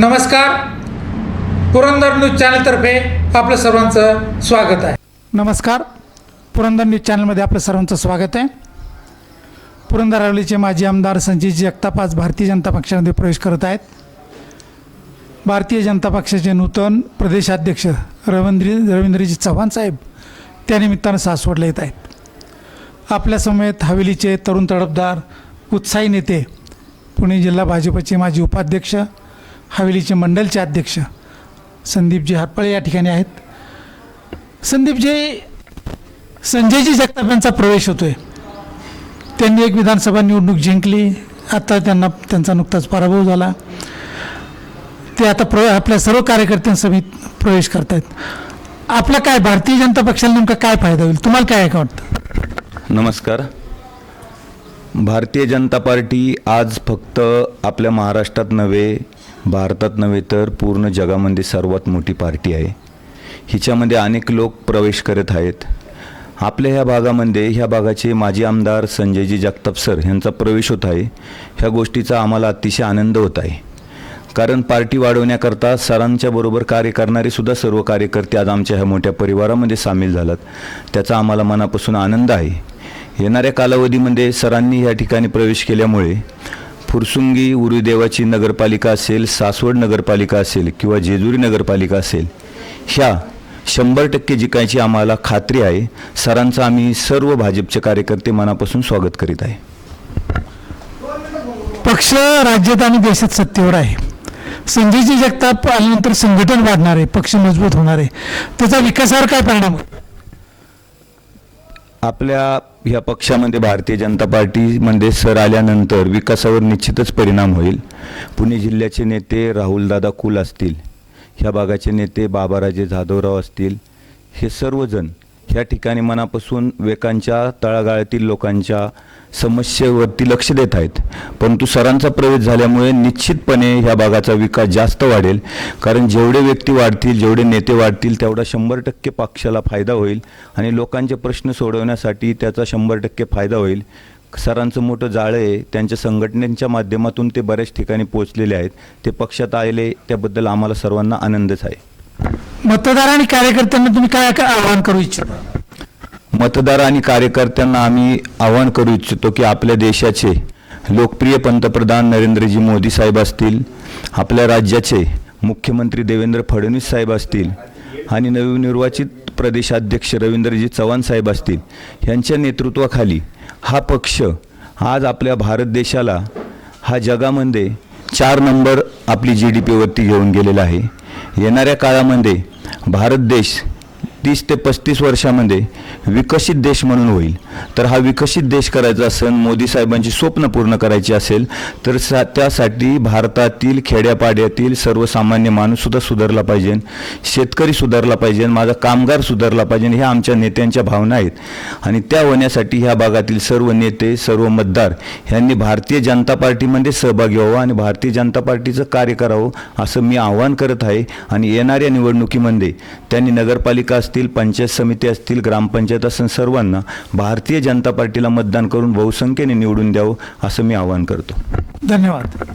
नमस्कार. पुरंदर न्यूज चॅनलतर्फे आपलं सर्वांचं स्वागत आहे. नमस्कार. पुरंदर न्यूज चॅनलमध्ये आपलं सर्वांचं स्वागत आहे. पुरंदर हवेलीचे माजी आमदार संजय जगताप आज भारतीय जनता पक्षामध्ये प्रवेश करत आहेत. भारतीय जनता पक्षाचे नूतन प्रदेशाध्यक्ष रवींद्र रवींद्रजी चव्हाण साहेब त्यानिमित्तानं सासवडला येत आहेत. आपल्या समेत हवेलीचे तरुण तडफदार उत्साही नेते पुणे जिल्हा भाजपचे माजी उपाध्यक्ष हवेलीचे मंडलचे अध्यक्ष संदीपजी हातपळे या ठिकाणी आहेत. संदीपजी संजयजी जगताप यांचा प्रवेश होतो आहे त्यांनी एक विधानसभा निवडणूक जिंकली. आता त्यांना त्यांचा नुकताच पराभव झाला. ते आता प्र आपल्या सर्व कार्यकर्त्यांसमित प्रवेश करत आहेत आपला काय भारतीय जनता पक्षाला नेमका काय फायदा होईल? तुम्हाला काय ऐका वाटतं? नमस्कार. भारतीय जनता पार्टी आज फक्त आपल्या महाराष्ट्रात नव्हे भारतात नव्हे तर पूर्ण जगामध्ये सर्वात मोठी पार्टी आहे. हिच्यामध्ये अनेक लोक प्रवेश करत आहेत. आपल्या ह्या भागामध्ये ह्या भागाचे माजी आमदार संजयजी जगताप सर यांचा प्रवेश होत आहे. ह्या गोष्टीचा आम्हाला अतिशय आनंद होत आहे. कारण पार्टी वाढवण्याकरता सरांच्या बरोबर कार्य करणारेसुद्धा सर्व कार्यकर्ते आज आमच्या ह्या मोठ्या परिवारामध्ये सामील झालात. त्याचा आम्हाला मनापासून आनंद आहे. येणाऱ्या कालावधीमध्ये सरांनी या ठिकाणी प्रवेश केल्यामुळे फुरसुंगी उरुदेवाची नगरपालिका असेल सासवड नगरपालिका असेल किंवा जेजुरी नगरपालिका असेल ह्या शंभर टक्के जिकायची आम्हाला खात्री आहे. सरांचं आम्ही सर्व भाजपचे कार्यकर्ते मनापासून स्वागत करीत आहे. पक्ष राज्यात आणि देशात सत्तेवर आहे. संजयजी जगताप आल्यानंतर संघटन वाढणार आहे पक्ष मजबूत होणार आहे. त्याचा विकासावर काय परिणाम होईल? आपल्या ह्या पक्षामध्ये भारतीय जनता पार्टीमध्ये सर आल्यानंतर विकासावर निश्चितच परिणाम होईल. पुणे जिल्ह्याचे नेते राहुलदादा कुल असतील. ह्या भागाचे नेते बाबाराजे जाधवराव असतील. हे सर्वजण ह्या ठिकाणी मनापासून वेकांच्या तळागाळातील लोकांच्या समस्येवरती लक्ष देत आहेत. परंतु सरांचा प्रवेश झाल्यामुळे निश्चितपणे ह्या भागाचा विकास जास्त वाढेल. कारण जेवढे व्यक्ती वाढतील जेवढे नेते वाढतील तेवढा शंभर टक्के पक्षाला फायदा होईल आणि लोकांचे प्रश्न सोडवण्यासाठी त्याचा शंभर टक्के फायदा होईल. सरांचं मोठं जाळं आहे. त्यांच्या संघटनेच्या माध्यमातून ते बऱ्याच ठिकाणी पोचलेले आहेत. ते पक्षात आले त्याबद्दल आम्हाला सर्वांना आनंदच आहे. मतदार आणि कार्यकर्त्यांना तुम्ही काय काय आवाहन करू इच्छिता? मतदार आणि कार्यकर्त्यांना आम्ही आवाहन करू इच्छितो की आपल्या देशाचे लोकप्रिय पंतप्रधान नरेंद्रजी मोदी साहेब असतील आपल्या राज्याचे मुख्यमंत्री देवेंद्र फडणवीस साहेब असतील आणि नवनिर्वाचित प्रदेशाध्यक्ष रवींद्रजी चव्हाण साहेब असतील यांच्या नेतृत्वाखाली हा पक्ष आज आपल्या भारत देशाला हा जगामध्ये चार नंबर आपली जी डी पीवरती घेऊन गेलेला आहे. येणाऱ्या काळामध्ये भारत देश तीस ते पस्तीस वर्षामध्ये विकसित देश म्हणून होईल. तर हा विकसित देश करायचा असेल मोदी साहेबांची स्वप्न पूर्ण करायची असेल तर सा त्यासाठी भारतातील खेड्यापाड्यातील सर्वसामान्य माणूससुद्धा सुधारला पाहिजे. शेतकरी सुधारला पाहिजे. माझा कामगार सुधारला पाहिजे. ह्या आमच्या नेत्यांच्या भावना आहेत. आणि त्या होण्यासाठी ह्या भागातील सर्व नेते सर्व मतदार यांनी भारतीय जनता पार्टीमध्ये सहभागी व्हावं आणि भारतीय जनता पार्टीचं कार्य करावं असं मी आवाहन करत आहे. आणि येणाऱ्या निवडणुकीमध्ये त्यांनी नगरपालिका असतील पंचायत समिती असतील ग्रामपंचायत असं सर्वांना भारतीय जनता पार्टीला मतदान करून बहुसंख्येने निवडून द्यावं असं मी आवाहन करतो. धन्यवाद.